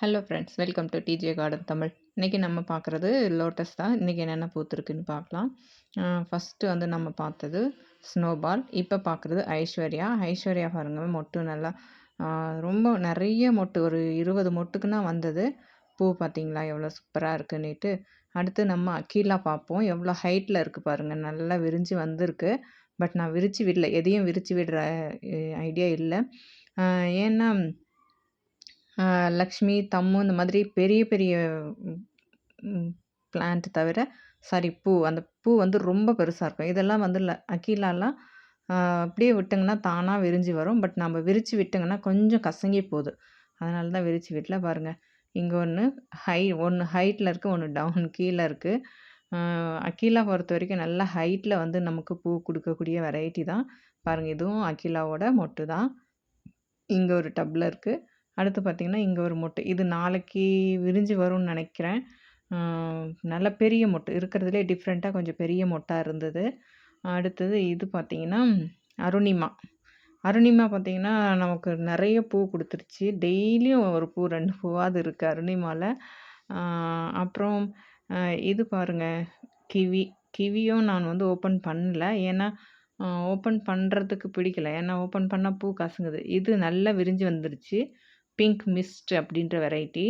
Hello friends welcome to DJ garden Tamil இன்றைக்கி நம்ம பார்க்குறது லோட்டஸ் தான். இன்றைக்கி என்னென்ன பூத்துருக்குன்னு பார்க்கலாம். ஃபஸ்ட்டு வந்து நம்ம பார்த்தது ஸ்னோபால் இப்போ பார்க்குறது ஐஸ்வர்யா. ஐஸ்வர்யா பாருங்கள் மொட்டு நல்லா ரொம்ப நிறைய மொட்டு ஒரு இருபது மொட்டுக்குன்னா வந்தது. பூ பார்த்திங்களா எவ்வளோ சூப்பராக இருக்குன்னுட்டு. அடுத்து நம்ம அக்கீலா பார்ப்போம். எவ்வளோ ஹைட்டில் இருக்குது பாருங்கள் நல்லா விரிஞ்சு வந்திருக்கு. பட் நான் விரித்து விடல எதையும் விரித்து விடுற ஐடியா இல்லை. ஏன்னா லக்ஷ்மி தம்மு இந்த மாதிரி பெரிய பெரிய பிளான்ட் தவிர சாரி பூ. அந்த பூ வந்து ரொம்ப பெருசாக இருக்கும். இதெல்லாம் வந்து ல அக்கீலாலாம் அப்படியே விட்டுங்கன்னா தானாக விரிஞ்சு வரும். பட் நம்ம விரித்து விட்டுங்கன்னா கொஞ்சம் கசங்கி போகுது. அதனால தான் விரித்து விடல. பாருங்கள் இங்கே ஒன்று ஹை ஒன்று ஹைட்டில் இருக்குது ஒன்று டவுன் கீழே இருக்குது அக்கீலா பொறுத்த வரைக்கும் நல்ல ஹைட்டில் வந்து நமக்கு பூ கொடுக்கக்கூடிய வெரைட்டி தான். பாருங்கள் இதுவும் அக்கீலாவோட மொட்டு தான். இங்கே ஒரு டப்பில் இருக்குது அடுத்து பார்த்திங்கன்னா இங்கே ஒரு மொட்டு. இது நாளைக்கு விரிஞ்சு வரும்னு நினைக்கிறேன். நல்ல பெரிய மொட்டு. இருக்கிறதுலே டிஃப்ரெண்ட்டாக கொஞ்சம் பெரிய மொட்டாக இருந்தது. அடுத்தது இது பார்த்திங்கன்னா அருணிமா. அருணிமா பார்த்திங்கன்னா நமக்கு நிறைய பூ கொடுத்துருச்சு. டெய்லியும் ஒரு பூ ரெண்டு பூவாவது இருக்குது அருணிமாவில் அப்புறம் இது பாருங்கள் கிவி. கிவியும் நான் வந்து ஓப்பன் பண்ணல. ஏன்னா ஓப்பன் பண்ணுறதுக்கு பிடிக்கல. ஏன்னா ஓப்பன் பண்ணால் பூ கசங்குது. இது நல்லா விரிஞ்சு வந்துருச்சு. பிங்க் மிஸ்ட் அப்படின்ற வெரைட்டி.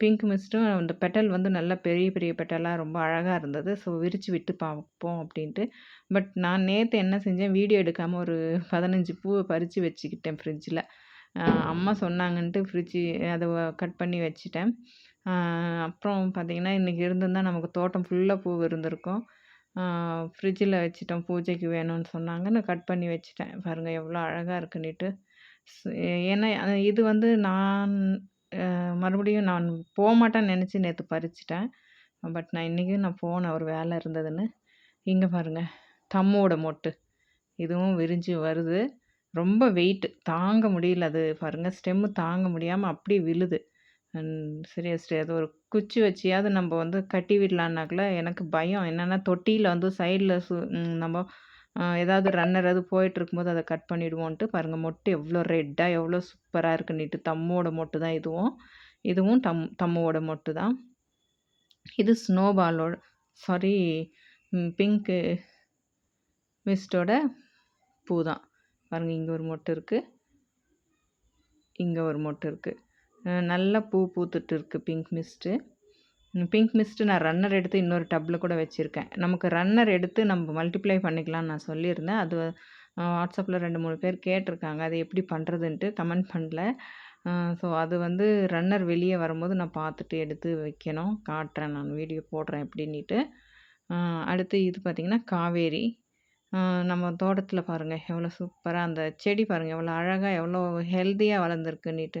பிங்க் மிஸ்ட்டும் அந்த பெட்டல் வந்து நல்லா பெரிய பெரிய பெட்டலாக ரொம்ப அழகாக இருந்தது. ஸோ விரித்து விட்டு பார்ப்போம் அப்படின்ட்டு. பட் நான் நேற்று என்ன செஞ்சேன் வீடியோ எடுக்காமல் ஒரு பதினஞ்சு பூவை பறித்து வச்சுக்கிட்டேன் ஃப்ரிட்ஜில். அம்மா சொன்னாங்கன்ட்டு ஃப்ரிட்ஜு அதை கட் பண்ணி வச்சுட்டேன். அப்புறம் பார்த்திங்கன்னா இன்றைக்கி இருந்திருந்தால் நமக்கு தோட்டம் ஃபுல்லாக பூ இருந்திருக்கும். ஃப்ரிட்ஜில் வச்சுட்டோம் பூஜைக்கு வேணும்னு சொன்னாங்க. நான் கட் பண்ணி வச்சுட்டேன். பாருங்கள் எவ்வளோ அழகாக இருக்குன்னுட்டு ஏன்னா இது வந்து நான் மறுபடியும் நான் போக மாட்டேன்னு நினச்சி நேற்று பறிச்சிட்டேன். பட் நான் இன்றைக்கும் நான் போனேன் ஒரு வேலை இருந்ததுன்னு. இங்கே பாருங்கள் தம்மோட மொட்டு. இதுவும் விரிஞ்சு வருது. ரொம்ப வெயிட்டு தாங்க முடியல. அது பாருங்கள் ஸ்டெம்மு தாங்க முடியாமல் அப்படியே விழுது. சீரியஸ்லி அது ஒரு குச்சி வச்சியாவது நம்ம வந்து கட்டி விடலான்னாக்கில் எனக்கு பயம். என்னென்னா தொட்டியில் வந்து சைடில் சு நம்ம ஏதாவது ரன்னர் அது போயிட்டு இருக்கும்போது அதை கட் பண்ணிவிடுவோன்ட்டு பாருங்கள் மொட்டு எவ்வளோ ரெட்டாக எவ்வளோ சூப்பராக இருக்குன்னுட்டு தம்மோட மொட்டு தான் இதுவும். இதுவும் தம் தம்முவோட மொட்டு தான். இது ஸ்னோபாலோட சாரி பிங்க்கு மிஸ்டோட பூ தான். பாருங்கள் இங்கே ஒரு மொட்டு இருக்குது இங்கே ஒரு மொட்டு இருக்குது நல்லா பூ பூத்துட்டு இருக்குது பிங்க் மிஸ்ட்டு பிங்க் மிஸ்ட்டு நான் ரன்னர் எடுத்து இன்னொரு டப்பில் கூட வச்சுருக்கேன். நமக்கு ரன்னர் எடுத்து நம்ம மல்டிப்ளை பண்ணிக்கலாம்னு நான் சொல்லியிருந்தேன். அது வாட்ஸ்அப்பில் ரெண்டு மூணு பேர் கேட்டிருக்காங்க. அது எப்படி பண்ணுறதுன்ட்டு கமெண்ட் பண்ணல. ஸோ அது வந்து ரன்னர் வெளியே வரும்போது நான் பார்த்துட்டு எடுத்து வைக்கணும். காட்டுறேன் நான் வீடியோ போடுறேன் எப்படின்ட்டு அடுத்து இது பார்த்திங்கன்னா காவேரி. நம்ம தோட்டத்தில் பாருங்கள் எவ்வளோ சூப்பராக அந்த செடி பாருங்கள் எவ்வளோ அழகாக எவ்வளோ ஹெல்த்தியாக வளர்ந்துருக்குன்னுட்டு.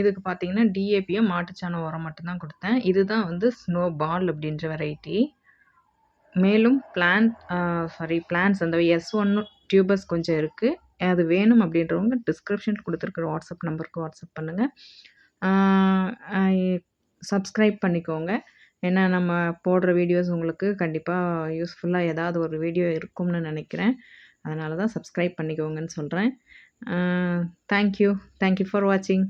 இதுக்கு பார்த்தீங்கன்னா டிஏபியும் மாட்டுச்சாணம் உரம் மட்டும்தான் கொடுத்தேன். இதுதான் வந்து ஸ்னோ பால் அப்படின்ற வெரைட்டி மேலும் பிளான் சாரி பிளான்ஸ் அந்த எஸ் ஒன்னும் டியூபர்ஸ் கொஞ்சம் இருக்குது அது வேணும் அப்படின்றவங்க டிஸ்கிரிப்ஷன் கொடுத்துருக்குற வாட்ஸ்அப் நம்பருக்கு வாட்ஸ்அப் பண்ணுங்கள் சப்ஸ்கிரைப் பண்ணிக்கோங்க. ஏன்னா நம்ம போடுற வீடியோஸ் உங்களுக்கு கண்டிப்பாக யூஸ்ஃபுல்லாக ஏதாவது ஒரு வீடியோ இருக்கும்னு நினைக்கிறேன். அதனால தான் சப்ஸ்கிரைப் பண்ணிக்கோங்கன்னு சொல்கிறேன் தேங்க்யூ தேங்க்யூ ஃபார் வாட்சிங்